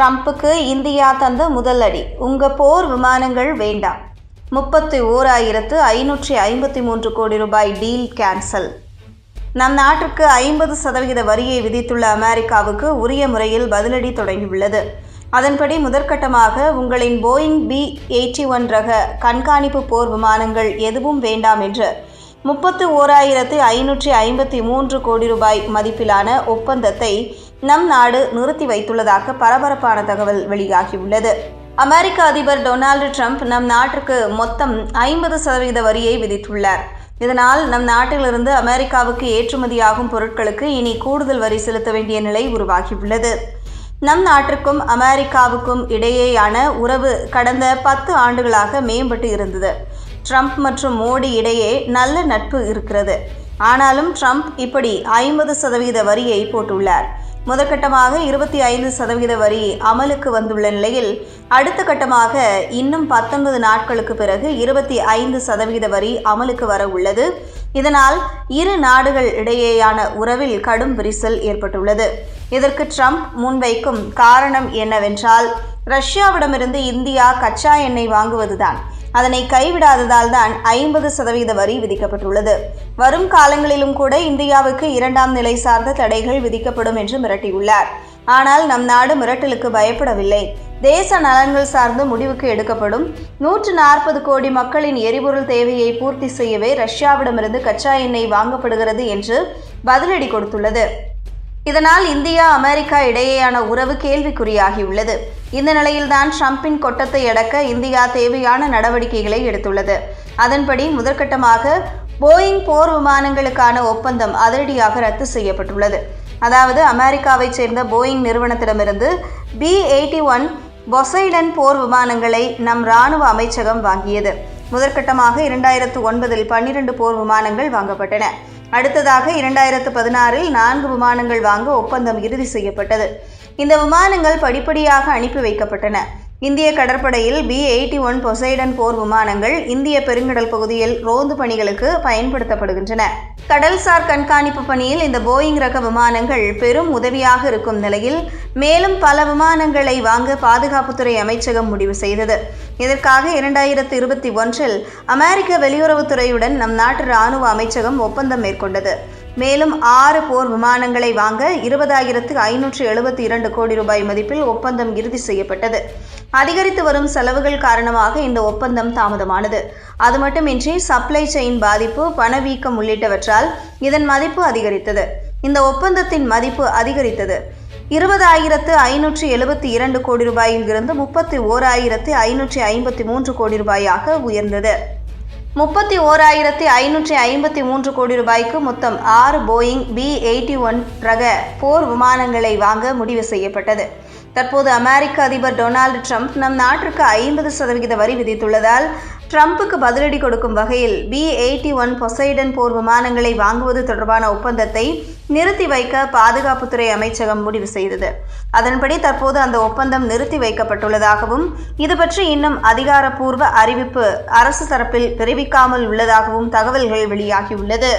ட்ரம்ப்புக்கு India தந்த முதல் அடி. உங்க போர் விமானங்கள் வேண்டாம். முப்பத்தி ஓராயிரத்து ஐநூற்றி ஐம்பத்தி மூன்று கோடி ரூபாய் டீல் கேன்சல். நம் நாட்டிற்கு ஐம்பது சதவிகித வரியை விதித்துள்ள அமெரிக்காவுக்கு உரிய முறையில் பதிலடி தொடங்கியுள்ளது. அதன்படி முதற்கட்டமாக உங்களின் போயிங் பி எயிட்டி ஒன் ரக கண்காணிப்பு போர் விமானங்கள் எதுவும் வேண்டாம் என்று முப்பத்து ஓராயிரத்து ஐநூற்றி ஐம்பத்தி மூன்று கோடி ரூபாய் மதிப்பிலான ஒப்பந்தத்தை நம் நாடு நிறுத்தி வைத்துள்ளதாக பரபரப்பான தகவல் வெளியாகியுள்ளது. அமெரிக்க அதிபர் டொனால்டு ட்ரம்ப் நம் நாட்டிற்கு மொத்தம் ஐம்பது சதவீத வரியை விதித்துள்ளார். இதனால் நம் நாட்டிலிருந்து அமெரிக்காவுக்கு ஏற்றுமதியாகும் பொருட்களுக்கு இனி கூடுதல் வரி செலுத்த வேண்டிய நிலை உருவாகியுள்ளது. நம் நாட்டிற்கும் அமெரிக்காவுக்கும் இடையேயான உறவு கடந்த பத்து ஆண்டுகளாக மேம்பட்டு இருந்தது. ட்ரம்ப் மற்றும் மோடி இடையே நல்ல நட்பு இருக்கிறது. ஆனாலும் ட்ரம்ப் இப்படி ஐம்பது சதவீத வரியை போட்டுள்ளார். முதற்கட்டமாக இருபத்தி ஐந்து சதவீத வரி அமலுக்கு வந்துள்ள நிலையில் அடுத்த கட்டமாக இன்னும் பத்தொன்பது நாட்களுக்கு பிறகு இருபத்தி ஐந்து சதவீத வரி அமலுக்கு வர உள்ளது. இதனால் இரு நாடுகள் இடையேயான உறவில் கடும் விரிசல் ஏற்பட்டுள்ளது. இதற்கு ட்ரம்ப் முன்வைக்கும் காரணம் என்னவென்றால் ரஷ்யாவிடமிருந்து இந்தியா கச்சா எண்ணெய் வாங்குவதுதான். அதனை கைவிடாததால் தான் ஐம்பது சதவீத வரி விதிக்கப்பட்டுள்ளது. வரும் காலங்களிலும் கூட இந்தியாவுக்கு இரண்டாம் நிலை சார்ந்த தடைகள் விதிக்கப்படும் என்று மிரட்டியுள்ளார். ஆனால் நம் நாடு மிரட்டலுக்கு பயப்படவில்லை. தேச நலன்கள் சார்ந்து முடிவுக்கு எடுக்கப்படும். நூற்று நாற்பது கோடி மக்களின் எரிபொருள் தேவையை பூர்த்தி செய்யவே ரஷ்யாவிடமிருந்து கச்சா எண்ணெய் வாங்கப்படுகிறது என்று பதிலடி கொடுத்துள்ளது. இதனால் இந்தியா அமெரிக்கா இடையேயான உறவு கேள்விக்குறியாகியுள்ளது. இந்த நிலையில்தான் ட்ரம்பின் கொட்டத்தை அடக்க இந்தியா தேவையான நடவடிக்கைகளை எடுத்துள்ளது. அதன்படி முதற்கட்டமாக போயிங் போர் விமானங்களுக்கான ஒப்பந்தம் அதிரடியாக ரத்து செய்யப்பட்டுள்ளது. அதாவது அமெரிக்காவைச் சேர்ந்த போயிங் நிறுவனத்திடமிருந்து பி எயிட்டி ஒன் பொசைடன் போர் விமானங்களை நம் இராணுவ அமைச்சகம் வாங்கியது. முதற்கட்டமாக இரண்டாயிரத்து ஒன்பதில் பன்னிரண்டு போர் விமானங்கள் வாங்கப்பட்டன. அடுத்ததாக இரண்டாயிரத்து பதினாறில் நான்கு விமானங்கள் வாங்க ஒப்பந்தம் இறுதி செய்யப்பட்டது. இந்த விமானங்கள் படிப்படியாக அனுப்பி வைக்கப்பட்டன. இந்திய கடற்படையில் பி எயிட்டி ஒன் பொசைடன் போர் விமானங்கள் இந்திய பெருங்கடல் பகுதியில் ரோந்து பணிகளுக்கு பயன்படுத்தப்படுகின்றன. கடல்சார் கண்காணிப்பு பணியில் இந்த போயிங் ரக விமானங்கள் பெரும் உதவியாக இருக்கும் நிலையில் மேலும் பல விமானங்களை வாங்க பாதுகாப்புத்துறை அமைச்சகம் முடிவு செய்தது. இதற்காக இரண்டாயிரத்து இருபத்தி ஒன்றில் அமெரிக்க வெளியுறவுத்துறையுடன் நம் நாட்டு இராணுவ அமைச்சகம் ஒப்பந்தம் மேற்கொண்டது. மேலும் ஆறு போர் விமானங்களை வாங்க இருபதாயிரத்து ஐநூற்று எழுபத்தி இரண்டு கோடி ரூபாய் மதிப்பில் ஒப்பந்தம் இறுதி செய்யப்பட்டது. அதிகரித்து வரும் செலவுகள் காரணமாக இந்த ஒப்பந்தம் தாமதமானது. அது மட்டுமின்றி சப்ளை செயின் பாதிப்பு பணவீக்கம் உள்ளிட்டவற்றால் இதன் மதிப்பு அதிகரித்தது. இந்த ஒப்பந்தத்தின் மதிப்பு அதிகரித்தது. இருபதாயிரத்து ஐநூற்றி எழுபத்தி இரண்டு கோடி ரூபாயில் இருந்து முப்பத்தி ஓராயிரத்து ஐநூற்றி ஐம்பத்தி மூன்று கோடி ரூபாயாக உயர்ந்தது. முப்பத்தி ஓராயிரத்தி ஐநூற்றி ஐம்பத்தி மூன்று கோடி ரூபாய்க்கு மொத்தம் ஆறு போயிங் பி எயிட்டி ஒன் ரக போர் விமானங்களை வாங்க முடிவு செய்யப்பட்டது. தற்போது அமெரிக்க அதிபர் டொனால்டு ட்ரம்ப் நம் நாட்டிற்கு ஐம்பது சதவிகித வரி விதித்துள்ளதால் ட்ரம்புக்கு பதிலடி கொடுக்கும் வகையில் பி எயிட்டி ஒன் பொசைடன் போர் விமானங்களை வாங்குவது தொடர்பான ஒப்பந்தத்தை நிறுத்தி வைக்க பாதுகாப்புத்துறை அமைச்சகம் முடிவு செய்தது. அதன்படி தற்போது அந்த ஒப்பந்தம் நிறுத்தி வைக்கப்பட்டுள்ளதாகவும் இது பற்றி இன்னும் அதிகாரப்பூர்வ அறிவிப்பு அரசு தரப்பில் தெரிவிக்காமல் உள்ளதாகவும் தகவல்கள் வெளியாகியுள்ளது.